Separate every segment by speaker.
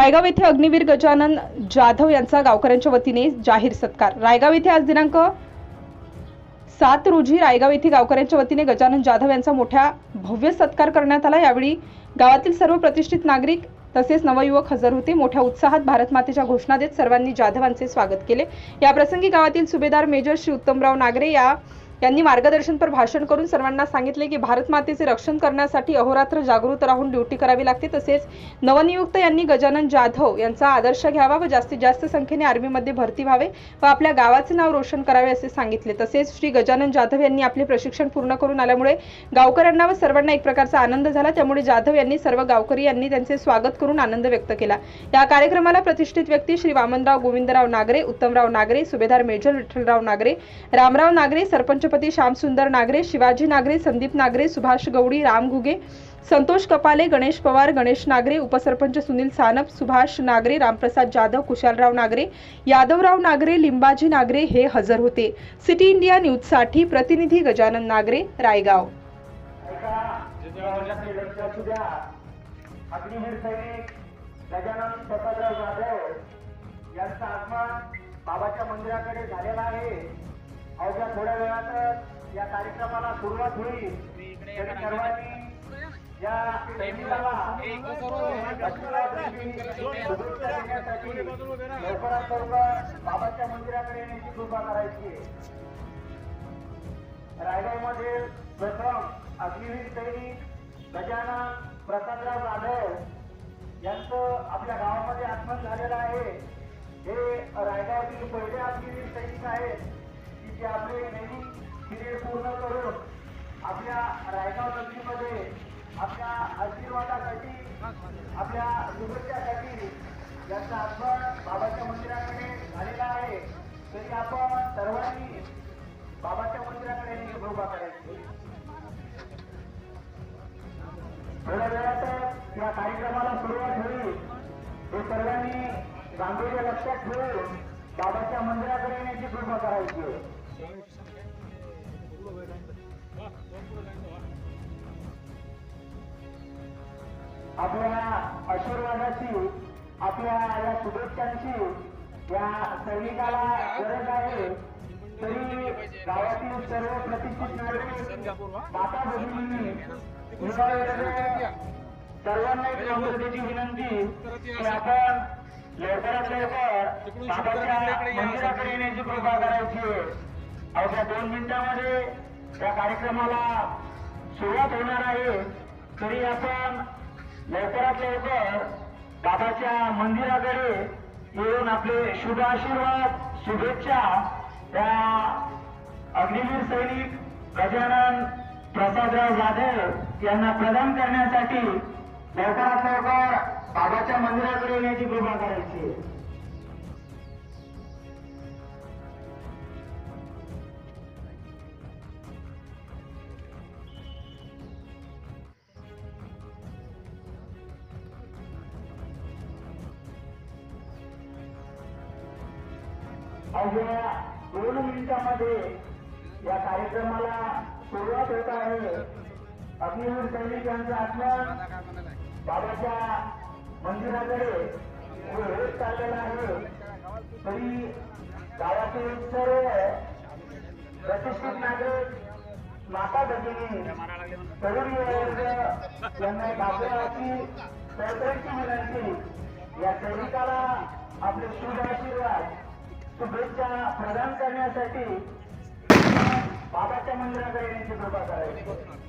Speaker 1: रायगाव येथे अग्निवीर गजानन जाधव यांचा गावकऱ्यांच्या वतीने जाहीर सत्कार. रायगाव येथे आज दिनांक सात रोजी रायगाव येथे गावकऱ्यांच्या वतीने गजानन जाधव यांचा मोठ्या भव्य सत्कार करण्यात आला. यावेळी गावातील सर्व प्रतिष्ठित नागरिक तसेच नवयुवक हजर होते. मोठ्या उत्साहात भारत मातेच्या घोषणा देत सर्वांनी जाधवांचे स्वागत केले. याप्रसंगी गावातील सुभेदार मेजर श्री उत्तमराव नागरे या यांनी मार्गदर्शनपर भाषण करून सर्वांना सांगितले की भारत मातेचे रक्षण करण्यासाठी अहोरात्र जागृत राहून ड्युटी करावी लागते. तसेच नवनियुक्त यांनी गजानन जाधव यांचा आदर्श घ्यावा व जास्तीत जास्त संख्येने आर्मीमध्ये भरती व्हावे व आपल्या गावाचे नाव रोशन करावे असे सांगितले. तसेच श्री गजानन जाधव यांनी आपले प्रशिक्षण पूर्ण करून आल्यामुळे गावकऱ्यांना व सर्वांना एक प्रकारचा आनंद झाला. त्यामुळे जाधव यांनी सर्व गावकरी यांनी त्यांचे स्वागत करून आनंद व्यक्त केला. या कार्यक्रमाला प्रतिष्ठित व्यक्ती श्री वामनराव गोविंदराव नागरे उत्तमराव नागरे सुभेदार मेजर विठ्ठलराव नागरे रामराव नागरे सरपंच सरपंचपती श्यामसुंदर नागरे शिवाजी नागरे संदीप नागरे सुभाष गवडी राम घुगे संतोष कपाले गणेश पवार गणेश नागरे उपसरपंच सुनील सानप सुभाष नागरे रामप्रसाद जाधव कुशालराव नागरे यादवराव नागरे लिंबाजी नागरे हे हजर होते. सिटी इंडिया न्यूजसाठी प्रतिनिधी गजानन नागरे रायगाव.
Speaker 2: गजानन प्रसादराव जाधव यांचा आगमन बाबाच्या मंदिराकडे झालेला आहे. अवघ्या थोड्या वेळातच या कार्यक्रमाला सुरुवात होईल. तरी सर्वांनी या देण्यासाठी लवकरात लवकर बाबाच्या मंदिराकडे येण्याची कृपा करायची आहे. रायगडमध्ये प्रथम अग्निवीर सैनिक गजानन प्रसादराव जाधव यांचं आपल्या गावामध्ये आगमन झालेलं आहे. हे रायगावतील पहिले अग्निवीर सैनिक आहेत. की जे आपले नैनिक पिरियड पूर्ण करून आपल्या रायगाव नगरीमध्ये आपल्या आशीर्वादासाठी आपल्या शुभेच्छासाठी यांचं आगमन बाबाच्या मंदिराकडे झालेलं आहे. तरी आपण सर्वांनी बाबाच्या मंदिराकडे येण्याची कृपा करायची. थोड्या वेळातच या कार्यक्रमाला सुरुवात होईल. हे सर्वांनी गांभीर्य लक्षात ठेवून बाबाच्या मंदिराकडे येण्याची कृपा करायची आपल्या आशीर्वादाची आपल्या या शुभेच्छांची या सैनिकाला गरज आहे. तरी गावातील सर्व प्रतिष्ठित नागरिक माता भगिनी सर्वांना एक विनंती की आपण लवकरात लवकर बाबाच्या मंदिराकडे येण्याची कृपा करायची आहे. अवघ्या दोन मिनिटांमध्ये या कार्यक्रमाला सुरुवात होणार आहे तरी आपण लवकरात लवकर बाबाच्या मंदिराकडे येऊन आपले शुभ आशीर्वाद शुभेच्छा त्या अग्निवीर सैनिक गजानन प्रसादराव जाधव यांना प्रदान करण्यासाठी लवकरात लवकर बाबाच्या मंदिराकडे येण्याची कृपा करायची आहे. अवघ्या दोन मिनिटांमध्ये या कार्यक्रमाला सुरुवात होत आहे अग्निवीर सैनिकांचं आत्मा बाबाच्या मंदिराकडे जो रोज चाललेलं आहे तरी गावातील सर्व प्रतिष्ठित नागरिक माता भगिनी तरुण वर्ग यांना एक आग्रहाची विनंती. या सैनिकाला आपले शुभ आशीर्वाद शुभेच्छा प्रदान करण्यासाठी बाबाच्या मंदिराकडे येण्याची कृपा करायची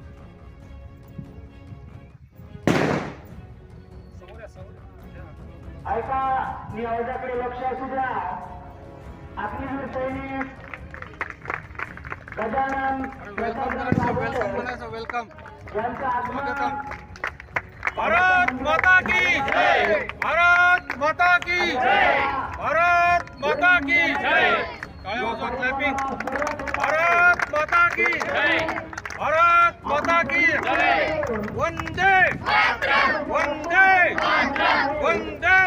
Speaker 2: ऐका मी आवाजाकडे लक्ष असू द्या. अग्निवीर सैनिक गजानन जाधव
Speaker 3: वेलकम
Speaker 2: यांचं आगमन
Speaker 3: भारत माता की जय. भारत माता की जय. भारत माता की जय. काय क्लॅपिंग भारत माता की जय. भारत ಮಾತಾಕಿ ಒಂದೇ ಒಂದೇ ಒಂದೇ